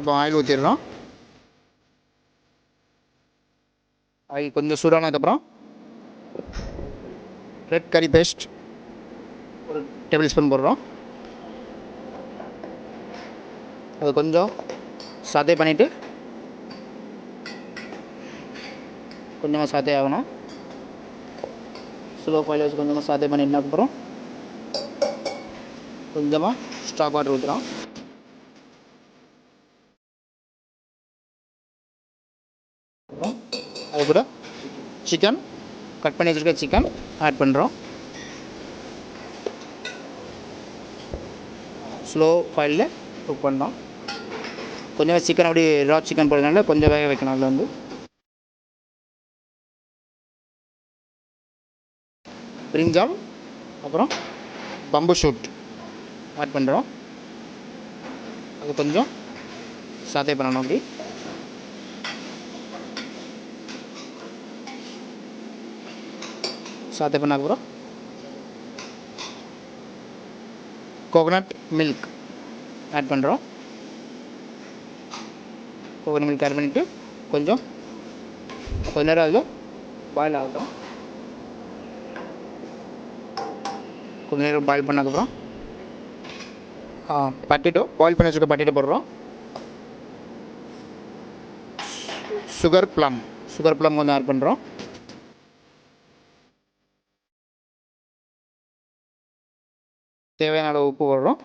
இப்போ oil ஊற்றிடுறோம் oil கொஞ்சம் சூடானதுக்கப்புறம் ரெட் கறி பேஸ்ட் ஒரு டேபிள் ஸ்பூன் போடுறோம். அது கொஞ்சம் சதை பண்ணிவிட்டு கொஞ்சமாக சாத்தே ஆகணும். ஸ்லோ ஃபாயில் வச்சு கொஞ்சமாக சாத்தே பண்ணிட்டதுக்கப்புறம் கொஞ்சமாக ஸ்டாக் வாட்டர் ஊற்றுறோம் அது கூட சிக்கன் கட் பண்ணி வச்சுருக்க சிக்கன் ஆட் பண்ணுறோம் ஸ்லோ ஃபைலில் குக் பண்ணோம் கொஞ்சம் சிக்கன் அப்படி ரா சிக்கன் போடுறதுனால கொஞ்சம் வேக வைக்கணும் அதில் வந்து. பிரிஞ்சால் அப்புறம் பம்பு ஷூட் ஆட் பண்ணுறோம் அது கொஞ்சம் சாத்தே பண்ணணும் அப்படி. சாத்தே பண்ணதுக்கப்புறம் கோகனட் மில்க் ஆட் பண்ணுறோம் கோகனட் மில்க் ஆட் பண்ணிவிட்டு கொஞ்சம் கொஞ்ச நேரம் ஆகும் பாயில் ஆகட்டும். கொஞ்ச நேரம் பாயில் பண்ணதுக்கப்புறம் பட்டிட்டோ பாயில் பண்ணி வச்சுக்க பட்டிட்டோ போடுறோம். சுகர் ப்ளம் சுகர் ப்ளம் கொஞ்சம் ஆட் பண்ணுறோம் தேவையான அளவு உப்பு போடுறோம்.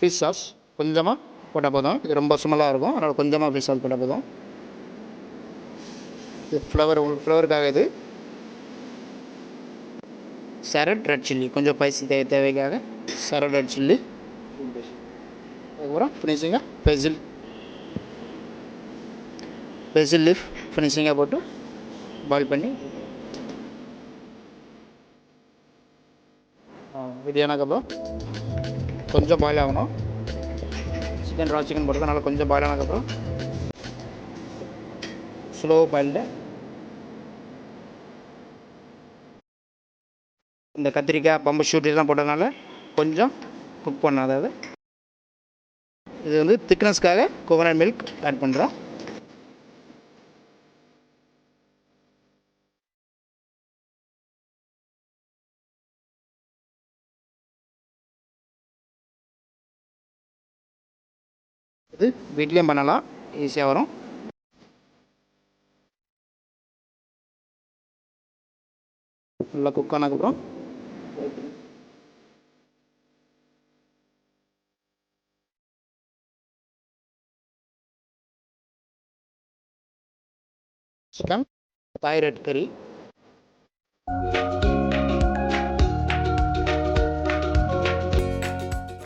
ஃபிஷ் சாஸ் கொஞ்சமாக போட்டால் போதும். இது ரொம்ப ஸ்மெல்லாக இருக்கும். அதனால் கொஞ்சமாக ஃபிஷ் சாஸ் போட்டால் போதும். இது ஃப்ளவர் ஃப்ளவருக்காக இது. சரட் ரெட் சில்லி கொஞ்சம் பைசி தேவை தேவைக்காக. சரட் ரெட் சில்லி அதுக்கப்புறம் ஃபினிஷிங்காக பெசில் பெசில் லீஃப் ஃபினிஷிங்காக போட்டு பாயில் பண்ணி இது எனக்கப்புறம் கொஞ்சம் பாயில் ஆகணும். சிக்கன் ரா சிக்கன் போட்டு நல்லா கொஞ்சம் பாயில் ஆனதுக்கப்புறம் ஸ்லோ பாயில்டு இந்த கத்திரிக்காய் பம்பு ஷூட் இதெல்லாம் போட்டதுனால கொஞ்சம் குக் பண்ண அதாவது இது வந்து திக்னஸ்க்காக கோகனட் மில்க் ஆட் பண்ணுறோம் இது வீட்லேயும் பண்ணலாம். ஈஸியாக வரும். நல்லா குக் ஆனதுக்கப்புறம் சிக்கன் தாய் ரெட் கறி.